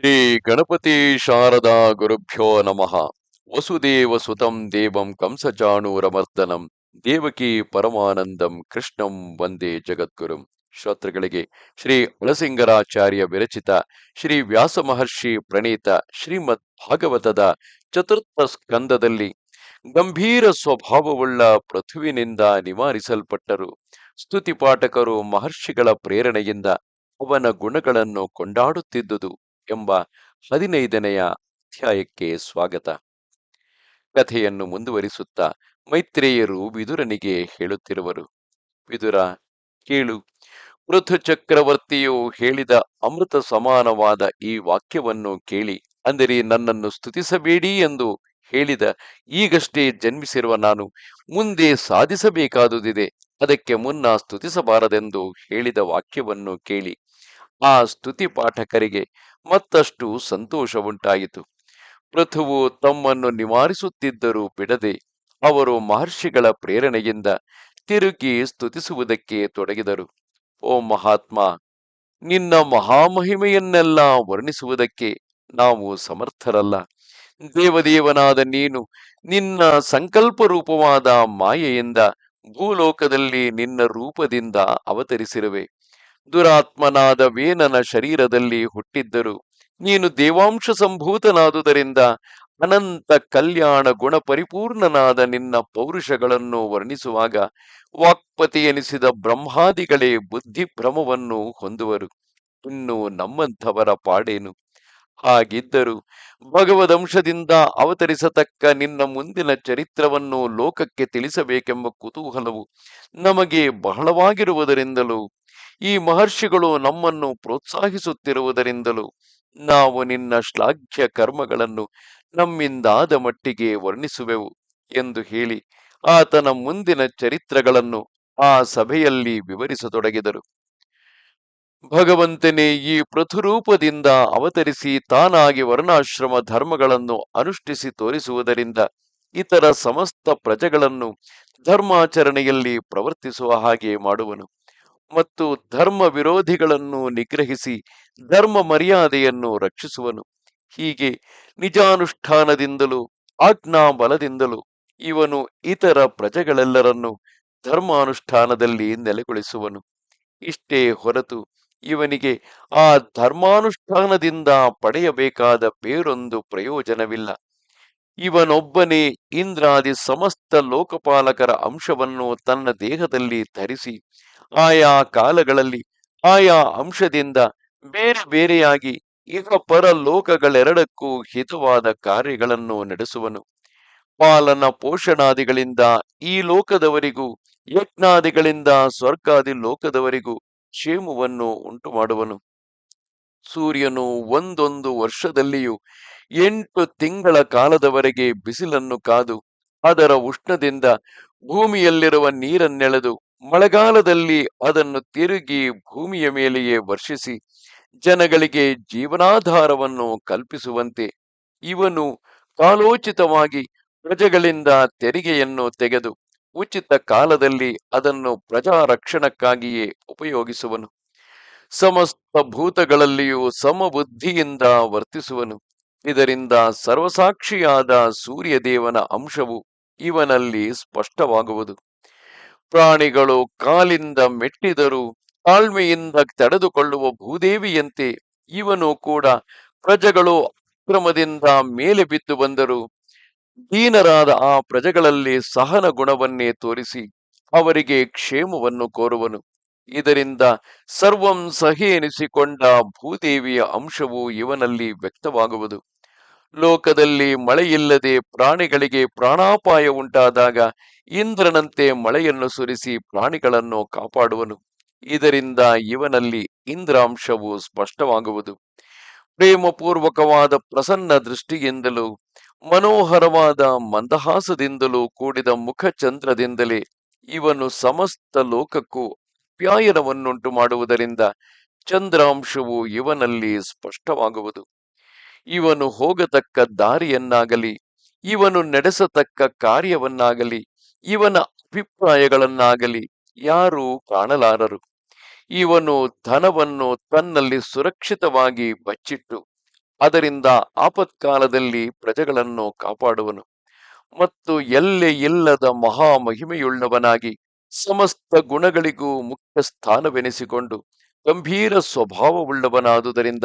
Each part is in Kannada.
ಶ್ರೀ ಗಣಪತಿ ಶಾರದಾ ಗುರುಭ್ಯೋ ನಮಃ. ವಸುದೇವ ಸುತಂ ದೇವಂ ಕಂಸಚಾಣೂರಮರ್ದನಂ ದೇವಕಿ ಪರಮಾನಂದಂ ಕೃಷ್ಣಂ ವಂದೇ ಜಗದ್ಗುರುಂ. ಶ್ರೋತೃಗಳಿಗೆ ಶ್ರೀ ಒಳಸಿಂಗರಾಚಾರ್ಯ ವಿರಚಿತ, ಶ್ರೀ ವ್ಯಾಸ ಮಹರ್ಷಿ ಪ್ರಣೀತ ಶ್ರೀಮದ್ ಭಾಗವತದ ಚತುರ್ಥ ಸ್ಕಂದದಲ್ಲಿ ಗಂಭೀರ ಸ್ವಭಾವವುಳ್ಳ ಪೃಥುವಿನಿಂದ ನಿವಾರಿಸಲ್ಪಟ್ಟರು. ಸ್ತುತಿ ಪಾಠಕರು ಮಹರ್ಷಿಗಳ ಪ್ರೇರಣೆಯಿಂದ ಅವನ ಗುಣಗಳನ್ನು ಕೊಂಡಾಡುತ್ತಿದ್ದುದು. ಎಂಬ ಹದಿನೈದನೆಯ ಅಧ್ಯಾಯಕ್ಕೆ ಸ್ವಾಗತ. ಕಥೆಯನ್ನು ಮುಂದುವರಿಸುತ್ತಾ ಮೈತ್ರೇಯರು ವಿದುರನಿಗೆ ಹೇಳುತ್ತಿರುವರು. ವಿದುರ, ಕೇಳು. ಪೃಥು ಚಕ್ರವರ್ತಿಯು ಹೇಳಿದ ಅಮೃತ ಸಮಾನವಾದ ಈ ವಾಕ್ಯವನ್ನು ಕೇಳಿ, ಅಂದರೆ ನನ್ನನ್ನು ಸ್ತುತಿಸಬೇಡಿ ಎಂದು ಹೇಳಿದ, ಈಗಷ್ಟೇ ಜನ್ಮಿಸಿರುವ ನಾನು ಮುಂದೆ ಸಾಧಿಸಬೇಕಾದುದಿದೆ, ಅದಕ್ಕೆ ಮುನ್ನ ಸ್ತುತಿಸಬಾರದೆಂದು ಹೇಳಿದ ವಾಕ್ಯವನ್ನು ಕೇಳಿ. ಆ ಸ್ತುತಿ ಪಾಠಕರಿಗೆ ಮತ್ತಷ್ಟು ಸಂತೋಷ ಉಂಟಾಯಿತು ಪೃಥುವು ತಮ್ಮನ್ನು ನಿವಾರಿಸುತ್ತಿದ್ದರೂ ಬಿಡದೆ ಅವರು ಮಹರ್ಷಿಗಳ ಪ್ರೇರಣೆಯಿಂದ ತಿರುಗಿ ಸ್ತುತಿಸುವುದಕ್ಕೆ ತೊಡಗಿದರು. ಓ ಮಹಾತ್ಮ, ನಿನ್ನ ಮಹಾಮಹಿಮೆಯನ್ನೆಲ್ಲ ವರ್ಣಿಸುವುದಕ್ಕೆ ನಾವು ಸಮರ್ಥರಲ್ಲ. ದೇವದೇವನಾದ ನೀನು ನಿನ್ನ ಸಂಕಲ್ಪ ರೂಪವಾದ ಮಾಯೆಯಿಂದ ಭೂಲೋಕದಲ್ಲಿ ನಿನ್ನ ರೂಪದಿಂದ ಅವತರಿಸಿರುವೆ. ದುರಾತ್ಮನಾದ ವೇನನ ಶರೀರದಲ್ಲಿ ಹುಟ್ಟಿದ್ದರು. ನೀನು ದೇವಾಂಶ ಸಂಭೂತನಾದುದರಿಂದ ಅನಂತ ಕಲ್ಯಾಣ ಗುಣ ಪರಿಪೂರ್ಣನಾದ ನಿನ್ನ ಪೌರುಷಗಳನ್ನು ವರ್ಣಿಸುವಾಗ ವಾಕ್ಪತಿ ಎನಿಸಿದ ಬ್ರಹ್ಮಾದಿಗಳೇ ಬುದ್ಧಿಭ್ರಮವನ್ನು ಹೊಂದುವರು. ಇನ್ನು ನಮ್ಮಂಥವರ ಪಾಡೇನು? ಹಾಗಿದ್ದರೂ ಭಗವದಂಶದಿಂದ ಅವತರಿಸತಕ್ಕ ನಿನ್ನ ಮುಂದಿನ ಚರಿತ್ರವನ್ನು ಲೋಕಕ್ಕೆ ತಿಳಿಸಬೇಕೆಂಬ ಕುತೂಹಲವು ನಮಗೆ ಬಹಳವಾಗಿರುವುದರಿಂದಲೂ ಈ ಮಹರ್ಷಿಗಳು ನಮ್ಮನ್ನು ಪ್ರೋತ್ಸಾಹಿಸುತ್ತಿರುವುದರಿಂದಲೂ ನಾವು ನಿನ್ನ ಶ್ಲಾಘ್ಯ ಕರ್ಮಗಳನ್ನು ನಮ್ಮಿಂದಾದ ಮಟ್ಟಿಗೆ ವರ್ಣಿಸುವೆವು ಎಂದು ಹೇಳಿ ಆತನ ಮುಂದಿನ ಚರಿತ್ರಗಳನ್ನು ಆ ಸಭೆಯಲ್ಲಿ ವಿವರಿಸತೊಡಗಿದರು. ಭಗವಂತನೇ, ಈ ಪೃಥುರೂಪದಿಂದ ಅವತರಿಸಿ ತಾನಾಗಿ ವರ್ಣಾಶ್ರಮ ಧರ್ಮಗಳನ್ನು ಅನುಷ್ಠಿಸಿ ತೋರಿಸುವುದರಿಂದ ಇತರ ಸಮಸ್ತ ಪ್ರಜೆಗಳನ್ನು ಧರ್ಮಾಚರಣೆಯಲ್ಲಿ ಪ್ರವರ್ತಿಸುವ ಹಾಗೆ ಮಾಡುವನು. ಮತ್ತು ಧರ್ಮ ವಿರೋಧಿಗಳನ್ನು ನಿಗ್ರಹಿಸಿ ಧರ್ಮ ಮರ್ಯಾದೆಯನ್ನು ರಕ್ಷಿಸುವನು. ಹೀಗೆ ನಿಜಾನುಷ್ಠಾನದಿಂದಲೂ ಆಜ್ಞಾ ಬಲದಿಂದಲೂ ಇವನು ಇತರ ಪ್ರಜೆಗಳೆಲ್ಲರನ್ನು ಧರ್ಮಾನುಷ್ಠಾನದಲ್ಲಿ ನೆಲೆಗೊಳಿಸುವನು. ಇಷ್ಟೇ ಹೊರತು ಇವನಿಗೆ ಆ ಧರ್ಮಾನುಷ್ಠಾನದಿಂದ ಪಡೆಯಬೇಕಾದ ಬೇರೊಂದು ಪ್ರಯೋಜನವಿಲ್ಲ. ಇವನೊಬ್ಬನೇ ಇಂದ್ರಾದಿ ಸಮಸ್ತ ಲೋಕಪಾಲಕರ ಅಂಶವನ್ನು ತನ್ನ ದೇಹದಲ್ಲಿ ಧರಿಸಿ ಆಯಾ ಕಾಲಗಳಲ್ಲಿ, ಆಯಾ ಅಂಶದಿಂದ ಬೇರೆ ಬೇರೆಯಾಗಿ ಇಹ ಪರ ಲೋಕಗಳೆರಡಕ್ಕೂ ಹಿತವಾದ ಕಾರ್ಯಗಳನ್ನು ನಡೆಸುವನು. ಪಾಲನ ಪೋಷಣಾದಿಗಳಿಂದ ಈ ಲೋಕದವರಿಗೂ, ಯಜ್ಞಾದಿಗಳಿಂದ ಸ್ವರ್ಗಾದಿ ಲೋಕದವರಿಗೂ ಕ್ಷೇಮವನ್ನು ಉಂಟು ಮಾಡುವನು ಸೂರ್ಯನು ಒಂದೊಂದು ವರ್ಷದಲ್ಲಿಯೂ ಎಂಟು ತಿಂಗಳ ಕಾಲದವರೆಗೆ ಬಿಸಿಲನ್ನು ಕಾದು, ಅದರ ಉಷ್ಣದಿಂದ ಭೂಮಿಯಲ್ಲಿರುವ ನೀರನ್ನೆಳೆದು ಮಳೆಗಾಲದಲ್ಲಿ ಅದನ್ನು ತಿರುಗಿ ಭೂಮಿಯ ಮೇಲೆಯೇ ವರ್ಷಿಸಿ ಜನಗಳಿಗೆ ಜೀವನಾಧಾರವನ್ನು ಕಲ್ಪಿಸುವಂತೆ ಇವನು ಕಾಲೋಚಿತವಾಗಿ ಪ್ರಜೆಗಳಿಂದ ತೆರಿಗೆಯನ್ನು ತೆಗೆದು ಉಚಿತ ಕಾಲದಲ್ಲಿ ಅದನ್ನು ಪ್ರಜಾ ರಕ್ಷಣಕ್ಕಾಗಿಯೇ ಉಪಯೋಗಿಸುವನು. ಸಮಸ್ತ ಭೂತಗಳಲ್ಲಿಯೂ ಸಮಬುದ್ಧಿಯಿಂದ ವರ್ತಿಸುವನು. ಇದರಿಂದ ಸರ್ವಸಾಕ್ಷಿಯಾದ ಸೂರ್ಯದೇವನ ಅಂಶವು ಇವನಲ್ಲಿ ಸ್ಪಷ್ಟವಾಗುವುದು. ಪ್ರಾಣಿಗಳು ಕಾಲಿಂದ ಮೆಟ್ಟಿದರು ತಾಳ್ಮೆಯಿಂದ ತಡೆದುಕೊಳ್ಳುವ ಭೂದೇವಿಯಂತೆ ಇವನು ಕೂಡ ಪ್ರಜೆಗಳು ಅಕ್ರಮದಿಂದ ಮೇಲೆ ಬಿದ್ದು ಬಂದರು. ದೀನರಾದ ಆ ಪ್ರಜೆಗಳಲ್ಲಿ ಸಹನ ಗುಣವನ್ನೇ ತೋರಿಸಿ ಅವರಿಗೆ ಕ್ಷೇಮವನ್ನು ಕೋರುವನು. ಇದರಿಂದ ಸರ್ವಂ ಸಹಿ ಎನಿಸಿಕೊಂಡ ಭೂದೇವಿಯ ಅಂಶವು ಇವನಲ್ಲಿ ವ್ಯಕ್ತವಾಗುವುದು. ಲೋಕದಲ್ಲಿ ಮಳೆಯಿಲ್ಲದೆ ಪ್ರಾಣಿಗಳಿಗೆ ಪ್ರಾಣಾಪಾಯ ಉಂಟಾದಾಗ ಇಂದ್ರನಂತೆ ಮಳೆಯನ್ನು ಸುರಿಸಿ ಪ್ರಾಣಿಗಳನ್ನು ಕಾಪಾಡುವನು. ಇದರಿಂದ ಇವನಲ್ಲಿ ಇಂದ್ರಾಂಶವು ಸ್ಪಷ್ಟವಾಗುವುದು. ಪ್ರೇಮಪೂರ್ವಕವಾದ ಪ್ರಸನ್ನ ದೃಷ್ಟಿಯಿಂದಲೂ, ಮನೋಹರವಾದ ಮಂದಹಾಸದಿಂದಲೂ ಕೂಡಿದ ಮುಖಚಂದ್ರದಿಂದಲೇ ಇವನು ಸಮಸ್ತ ಲೋಕಕ್ಕೂ ಅಪ್ಯಾಯನವನ್ನುಂಟು ಮಾಡುವುದರಿಂದ ಚಂದ್ರಾಂಶವು ಇವನಲ್ಲಿ ಸ್ಪಷ್ಟವಾಗುವುದು. ಇವನು ಹೋಗತಕ್ಕ ದಾರಿಯನ್ನಾಗಲಿ, ಇವನು ನಡೆಸತಕ್ಕ ಕಾರ್ಯವನ್ನಾಗಲಿ, ಇವನ ಅಭಿಪ್ರಾಯಗಳನ್ನಾಗಲಿ ಯಾರೂ ಕಾಣಲಾರರು. ಇವನು ಧನವನ್ನು ತನ್ನಲ್ಲಿ ಸುರಕ್ಷಿತವಾಗಿ ಬಚ್ಚಿಟ್ಟು ಅದರಿಂದ ಆಪತ್ಕಾಲದಲ್ಲಿ ಪ್ರಜೆಗಳನ್ನು ಕಾಪಾಡುವನು ಮತ್ತು ಎಲ್ಲೆ ಇಲ್ಲದ ಮಹಾಮಹಿಮೆಯುಳ್ಳವನಾಗಿ ಸಮಸ್ತ ಗುಣಗಳಿಗೂ ಮುಖ್ಯ ಸ್ಥಾನವೆನಿಸಿಕೊಂಡು ಗಂಭೀರ ಸ್ವಭಾವವುಳ್ಳವನಾದುದರಿಂದ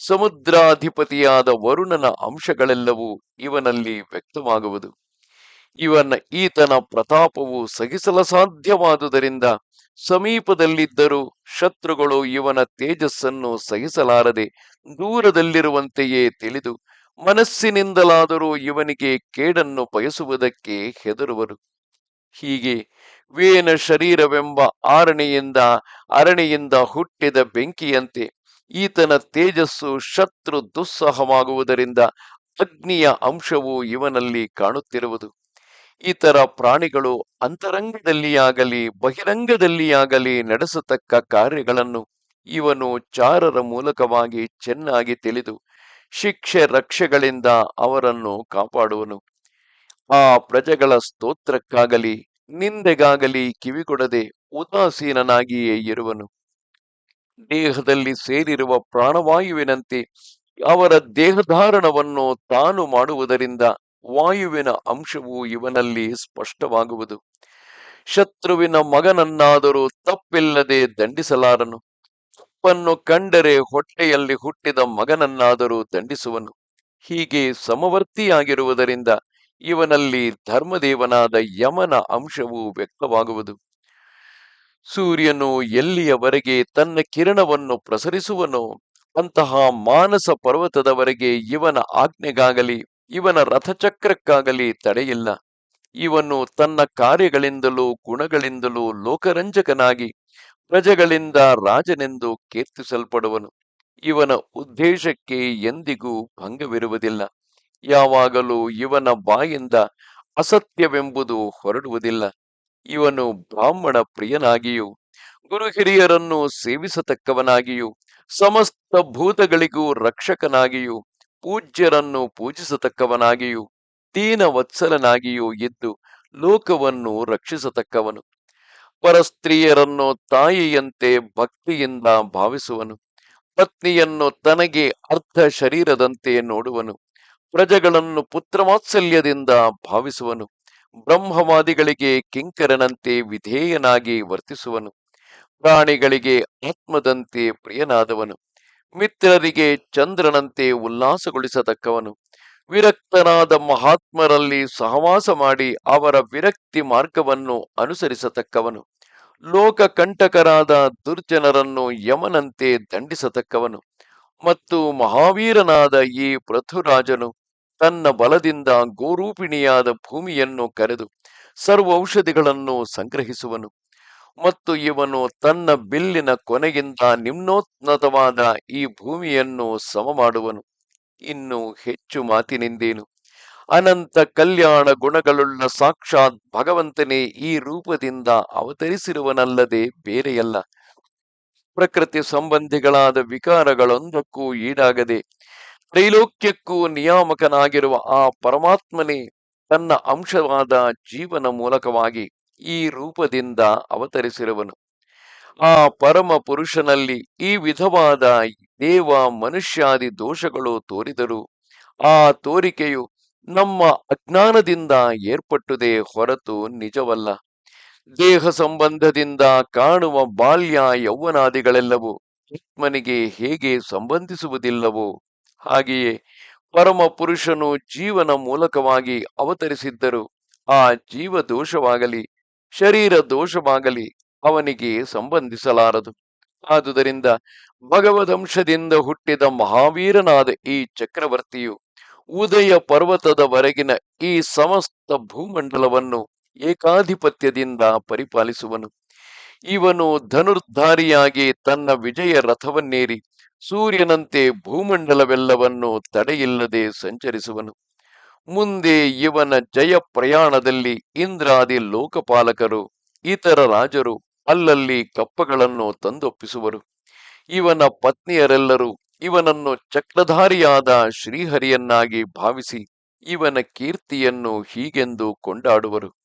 ಸಮುದ್ರಾಧಿಪತಿಯಾದ ವರುಣನ ಅಂಶಗಳೆಲ್ಲವೂ ಇವನಲ್ಲಿ ವ್ಯಕ್ತವಾಗುವುದು. ಇವನ ಈತನ ಪ್ರತಾಪವು ಸಹಿಸಲ ಸಾಧ್ಯವಾದುದರಿಂದ ಸಮೀಪದಲ್ಲಿದ್ದರೂ ಶತ್ರುಗಳು ಇವನ ತೇಜಸ್ಸನ್ನು ಸಹಿಸಲಾರದೆ ದೂರದಲ್ಲಿರುವಂತೆಯೇ ತಿಳಿದು ಮನಸ್ಸಿನಿಂದಲಾದರೂ ಇವನಿಗೆ ಕೇಡನ್ನು ಬಯಸುವುದಕ್ಕೆ ಹೆದರುವರು. ಹೀಗೆ ವೇನ ಶರೀರವೆಂಬ ಆರಣಿಯಿಂದ, ಅರಣಿಯಿಂದ ಹುಟ್ಟಿದ ಬೆಂಕಿಯಂತೆ ಈತನ ತೇಜಸ್ಸು ಶತ್ರು ದುಸ್ಸಹವಾಗುವುದರಿಂದ ಅಗ್ನಿಯ ಅಂಶವು ಇವನಲ್ಲಿ ಕಾಣುತ್ತಿರುವುದು. ಇತರ ಪ್ರಾಣಿಗಳು ಅಂತರಂಗದಲ್ಲಿಯಾಗಲಿ, ಬಹಿರಂಗದಲ್ಲಿಯಾಗಲಿ ನಡೆಸತಕ್ಕ ಕಾರ್ಯಗಳನ್ನು ಇವನು ಚಾರರ ಮೂಲಕವಾಗಿ ಚೆನ್ನಾಗಿ ತಿಳಿದು ಶಿಕ್ಷೆ ರಕ್ಷೆಗಳಿಂದ ಅವರನ್ನು ಕಾಪಾಡುವನು. ಆ ಪ್ರಜೆಗಳ ಸ್ತೋತ್ರಕ್ಕಾಗಲಿ ನಿಂದೆಗಾಗಲಿ ಕಿವಿಗೊಡದೆ ಉದಾಸೀನನಾಗಿಯೇ ಇರುವನು. ದೇಹದಲ್ಲಿ ಸೇರಿರುವ ಪ್ರಾಣವಾಯುವಿನಂತೆ ಅವರ ದೇಹಧಾರಣವನ್ನು ತಾನು ಮಾಡುವುದರಿಂದ ವಾಯುವಿನ ಅಂಶವು ಇವನಲ್ಲಿ ಸ್ಪಷ್ಟವಾಗುವುದು. ಶತ್ರುವಿನ ಮಗನನ್ನಾದರೂ ತಪ್ಪಿಲ್ಲದೆ ದಂಡಿಸಲಾರನು. ತಪ್ಪನ್ನು ಕಂಡರೆ ಹೊಟ್ಟೆಯಲ್ಲಿ ಹುಟ್ಟಿದ ಮಗನನ್ನಾದರೂ ದಂಡಿಸುವನು. ಹೀಗೆ ಸಮವರ್ತಿಯಾಗಿರುವುದರಿಂದ ಇವನಲ್ಲಿ ಧರ್ಮದೇವನಾದ ಯಮನ ಅಂಶವು ವ್ಯಕ್ತವಾಗುವುದು. ಸೂರ್ಯನು ಎಲ್ಲಿಯವರೆಗೆ ತನ್ನ ಕಿರಣವನ್ನು ಪ್ರಸರಿಸುವನೋ ಅಂತಹ ಮಾನಸ ಪರ್ವತದವರೆಗೆ ಇವನ ಆಜ್ಞೆಗಾಗಲಿ, ಇವನ ರಥಚಕ್ರಕ್ಕಾಗಲಿ ತಡೆಯಿಲ್ಲ. ಇವನು ತನ್ನ ಕಾರ್ಯಗಳಿಂದಲೂ ಗುಣಗಳಿಂದಲೂ ಲೋಕರಂಜಕನಾಗಿ, ಪ್ರಜೆಗಳಿಂದ ರಾಜನೆಂದು ಕೀರ್ತಿಸಲ್ಪಡುವನು. ಇವನ ಉದ್ದೇಶಕ್ಕೆ ಎಂದಿಗೂ ಭಂಗವಿರುವುದಿಲ್ಲ. ಯಾವಾಗಲೂ ಇವನ ಬಾಯಿಂದ ಅಸತ್ಯವೆಂಬುದು ಹೊರಡುವುದಿಲ್ಲ. ಇವನು ಬ್ರಾಹ್ಮಣ ಪ್ರಿಯನಾಗಿಯೂ, ಗುರು ಹಿರಿಯರನ್ನು ಸೇವಿಸತಕ್ಕವನಾಗಿಯೂ, ಸಮಸ್ತ ಭೂತಗಳಿಗೂ ರಕ್ಷಕನಾಗಿಯೂ, ಪೂಜ್ಯರನ್ನು ಪೂಜಿಸತಕ್ಕವನಾಗಿಯೂ ತೀನ ವತ್ಸಲನಾಗಿಯೂ ಇದ್ದು ಲೋಕವನ್ನು ರಕ್ಷಿಸತಕ್ಕವನು. ಪರಸ್ತ್ರೀಯರನ್ನು ತಾಯಿಯಂತೆ ಭಕ್ತಿಯಿಂದ ಭಾವಿಸುವನು. ಪತ್ನಿಯನ್ನು ತನಗೆ ಅರ್ಧ ಶರೀರದಂತೆ ನೋಡುವನು. ಪ್ರಜೆಗಳನ್ನು ಪುತ್ರಮಾತ್ಸಲ್ಯದಿಂದ ಭಾವಿಸುವನು. ಬ್ರಹ್ಮವಾದಿಗಳಿಗೆ ಕಿಂಕರನಂತೆ ವಿಧೇಯನಾಗಿ ವರ್ತಿಸುವನು. ಪ್ರಾಣಿಗಳಿಗೆ ಆತ್ಮದಂತೆ ಪ್ರಿಯನಾದವನು. ಮಿತ್ರರಿಗೆ ಚಂದ್ರನಂತೆ ಉಲ್ಲಾಸಗೊಳಿಸತಕ್ಕವನು. ವಿರಕ್ತನಾದ ಮಹಾತ್ಮರಲ್ಲಿ ಸಹವಾಸ ಮಾಡಿ ಅವರ ವಿರಕ್ತಿ ಮಾರ್ಗವನ್ನು ಅನುಸರಿಸತಕ್ಕವನು. ಲೋಕ ಕಂಟಕರಾದ ದುರ್ಜನರನ್ನು ಯಮನಂತೆ ದಂಡಿಸತಕ್ಕವನು. ಮತ್ತು ಮಹಾವೀರನಾದ ಈ ಪೃಥುರಾಜನು ತನ್ನ ಬಲದಿಂದ ಗೋರೂಪಿಣಿಯಾದ ಭೂಮಿಯನ್ನು ಕರೆದು ಸರ್ವ ಔಷಧಿಗಳನ್ನು ಸಂಗ್ರಹಿಸುವನು. ಮತ್ತು ಇವನು ತನ್ನ ಬಿಲ್ಲಿನ ಕೊನೆಗಿಂತ ನಿಮ್ನೋತ್ನತವಾದ ಈ ಭೂಮಿಯನ್ನು ಸಮ ಮಾಡುವನು ಇನ್ನು ಹೆಚ್ಚು ಮಾತಿನಿಂದೇನು. ಅನಂತ ಕಲ್ಯಾಣ ಗುಣಗಳುಳ್ಳ ಸಾಕ್ಷಾತ್ ಭಗವಂತನೇ ಈ ರೂಪದಿಂದ ಅವತರಿಸಿರುವನಲ್ಲದೆ ಬೇರೆಯಲ್ಲ. ಪ್ರಕೃತಿ ಸಂಬಂಧಿಗಳಾದ ವಿಕಾರಗಳೊಂದಕ್ಕೂ ಈಡಾಗದೆ ತ್ರೈಲೋಕ್ಯಕ್ಕೂ ನಿಯಾಮಕನಾಗಿರುವ ಆ ಪರಮಾತ್ಮನೇ ತನ್ನ ಅಂಶವಾದ ಜೀವನ ಮೂಲಕವಾಗಿ ಈ ರೂಪದಿಂದ ಅವತರಿಸಿರುವನು. ಆ ಪರಮ ಪುರುಷನಲ್ಲಿ ಈ ವಿಧವಾದ ದೇವ ಮನುಷ್ಯಾದಿ ದೋಷಗಳು ತೋರಿದರು ಆ ತೋರಿಕೆಯು ನಮ್ಮ ಅಜ್ಞಾನದಿಂದ ಏರ್ಪಟ್ಟುದೇ ಹೊರತು ನಿಜವಲ್ಲ. ದೇಹ ಸಂಬಂಧದಿಂದ ಕಾಣುವ ಬಾಲ್ಯ ಯೌವನಾದಿಗಳೆಲ್ಲವೂ ಆತ್ಮನಿಗೆ ಹೇಗೆ ಸಂಬಂಧಿಸುವುದಿಲ್ಲವೋ ಹಾಗೆಯೇ ಪರಮ ಪುರುಷನು ಜೀವನ ಮೂಲಕವಾಗಿ ಅವತರಿಸಿದ್ದರು ಆ ಜೀವ ದೋಷವಾಗಲಿ, ಶರೀರ ದೋಷವಾಗಲಿ ಅವನಿಗೆ ಸಂಬಂಧಿಸಲಾರದು. ಆದುದರಿಂದ ಭಗವದಂಶದಿಂದ ಹುಟ್ಟಿದ ಮಹಾವೀರನಾದ ಈ ಚಕ್ರವರ್ತಿಯು ಉದಯ ಪರ್ವತದವರೆಗಿನ ಈ ಸಮಸ್ತ ಭೂಮಂಡಲವನ್ನು ಏಕಾಧಿಪತ್ಯದಿಂದ ಪರಿಪಾಲಿಸುವನು. ಇವನು ಧನುರ್ಧಾರಿಯಾಗಿ ತನ್ನ ವಿಜಯ ರಥವನ್ನೇರಿ ಸೂರ್ಯನಂತೆ ಭೂಮಂಡಲವೆಲ್ಲವನ್ನು ತಡೆಯಿಲ್ಲದೆ ಸಂಚರಿಸುವನು. ಮುಂದೆ ಇವನ ಜಯ ಪ್ರಯಾಣದಲ್ಲಿ ಇಂದ್ರಾದಿ ಲೋಕಪಾಲಕರು, ಇತರ ರಾಜರು ಅಲ್ಲಲ್ಲಿ ಕಪ್ಪಗಳನ್ನು ತಂದೊಪ್ಪಿಸುವರು. ಇವನ ಪತ್ನಿಯರೆಲ್ಲರೂ ಇವನನ್ನು ಚಕ್ರಧಾರಿಯಾದ ಶ್ರೀಹರಿಯನ್ನಾಗಿ ಭಾವಿಸಿ ಇವನ ಕೀರ್ತಿಯನ್ನು ಹೀಗೆಂದು ಕೊಂಡಾಡುವರು.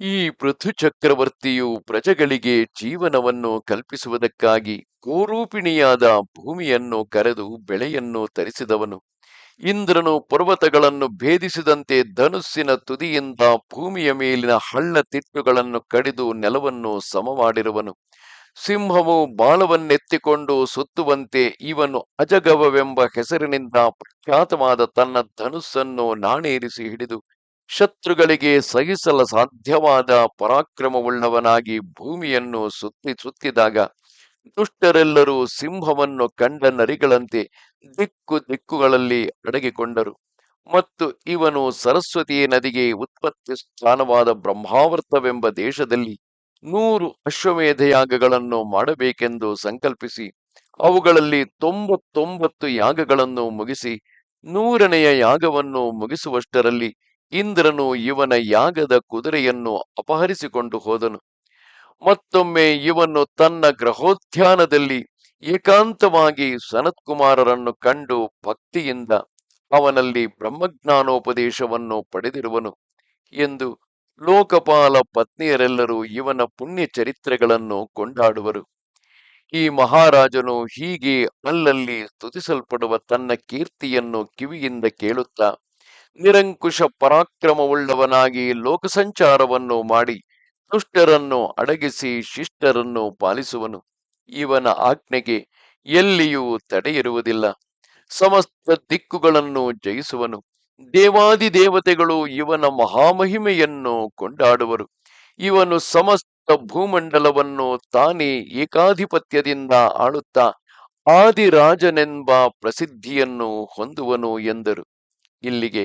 ಈ ಪೃಥು ಚಕ್ರವರ್ತಿಯು ಪ್ರಜೆಗಳಿಗೆ ಜೀವನವನ್ನು ಕಲ್ಪಿಸುವುದಕ್ಕಾಗಿ ಗೋರೂಪಿಣಿಯಾದ ಭೂಮಿಯನ್ನು ಕರೆದು ಬೆಳೆಯನ್ನು ತರಿಸಿದವನು. ಇಂದ್ರನು ಪರ್ವತಗಳನ್ನು ಭೇದಿಸಿದಂತೆ ಧನುಸ್ಸಿನ ತುದಿಯಿಂದ ಭೂಮಿಯ ಮೇಲಿನ ಹಳ್ಳ ತಿಟ್ಟುಗಳನ್ನು ಕಡಿದು ನೆಲವನ್ನು ಸಮ ಮಾಡಿರುವನು ಸಿಂಹವು ಬಾಲವನ್ನೆತ್ತಿಕೊಂಡು ಸುತ್ತುವಂತೆ ಇವನು ಅಜಗವವೆಂಬ ಹೆಸರಿನಿಂದ ಪ್ರಖ್ಯಾತವಾದ ತನ್ನ ಧನುಸ್ಸನ್ನು ನಾಣೇರಿಸಿ ಹಿಡಿದು ಶತ್ರುಗಳಿಗೆ ಸಹಿಸಲು ಸಾಧ್ಯವಾದ ಪರಾಕ್ರಮವುಳ್ಳವನಾಗಿ ಭೂಮಿಯನ್ನು ಸುತ್ತಿ ಸುತ್ತಿದಾಗ ದುಷ್ಟರೆಲ್ಲರೂ ಸಿಂಹವನ್ನು ಕಂಡ ನರಿಗಳಂತೆ ದಿಕ್ಕು ದಿಕ್ಕುಗಳಲ್ಲಿ ಅಡಗಿಕೊಂಡರು. ಮತ್ತು ಇವನು ಸರಸ್ವತಿ ನದಿಗೆ ಉತ್ಪತ್ತಿ ಸ್ಥಾನವಾದ ಬ್ರಹ್ಮಾವರ್ತವೆಂಬ ದೇಶದಲ್ಲಿ ನೂರು ಅಶ್ವಮೇಧ ಯಾಗಗಳನ್ನು ಮಾಡಬೇಕೆಂದು ಸಂಕಲ್ಪಿಸಿ, ಅವುಗಳಲ್ಲಿ ತೊಂಬತ್ತೊಂಬತ್ತು ಯಾಗಗಳನ್ನು ಮುಗಿಸಿ, ನೂರನೆಯ ಯಾಗವನ್ನು ಮುಗಿಸುವಷ್ಟರಲ್ಲಿ ಇಂದ್ರನು ಇವನ ಯಾಗದ ಕುದುರೆಯನ್ನು ಅಪಹರಿಸಿಕೊಂಡು ಹೋದನು. ಮತ್ತೊಮ್ಮೆ ಇವನು ತನ್ನ ಗ್ರಹೋದ್ಯಾನದಲ್ಲಿ ಏಕಾಂತವಾಗಿ ಸನತ್ಕುಮಾರರನ್ನು ಕಂಡು ಭಕ್ತಿಯಿಂದ ಅವನಲ್ಲಿ ಬ್ರಹ್ಮಜ್ಞಾನೋಪದೇಶವನ್ನು ಪಡೆದಿರುವನು ಎಂದು ಲೋಕಪಾಲ ಪತ್ನಿಯರೆಲ್ಲರೂ ಇವನ ಪುಣ್ಯ ಚರಿತ್ರೆಗಳನ್ನು ಕೊಂಡಾಡುವರು. ಈ ಮಹಾರಾಜನು ಹೀಗೆ ಅಲ್ಲಲ್ಲಿ ಸ್ತುತಿಸಲ್ಪಡುವ ತನ್ನ ಕೀರ್ತಿಯನ್ನು ಕಿವಿಯಿಂದ ಕೇಳುತ್ತಾ ನಿರಂಕುಶ ಪರಾಕ್ರಮವುಳ್ಳವನಾಗಿ ಲೋಕಸಂಚಾರವನ್ನು ಮಾಡಿ ದುಷ್ಟರನ್ನು ಅಡಗಿಸಿ ಶಿಷ್ಟರನ್ನು ಪಾಲಿಸುವನು. ಇವನ ಆಜ್ಞೆಗೆ ಎಲ್ಲಿಯೂ ತಡೆಯಿರುವುದಿಲ್ಲ. ಸಮಸ್ತ ದಿಕ್ಕುಗಳನ್ನು ಜಯಿಸುವನು. ದೇವಾದಿ ದೇವತೆಗಳು ಇವನ ಮಹಾಮಹಿಮೆಯನ್ನು ಕೊಂಡಾಡುವರು. ಇವನು ಸಮಸ್ತ ಭೂಮಂಡಲವನ್ನು ತಾನೇ ಏಕಾಧಿಪತ್ಯದಿಂದ ಆಳುತ್ತಾ ಆದಿರಾಜನೆಂಬ ಪ್ರಸಿದ್ಧಿಯನ್ನು ಹೊಂದುವನು ಎಂದರು. ಇಲ್ಲಿಗೆ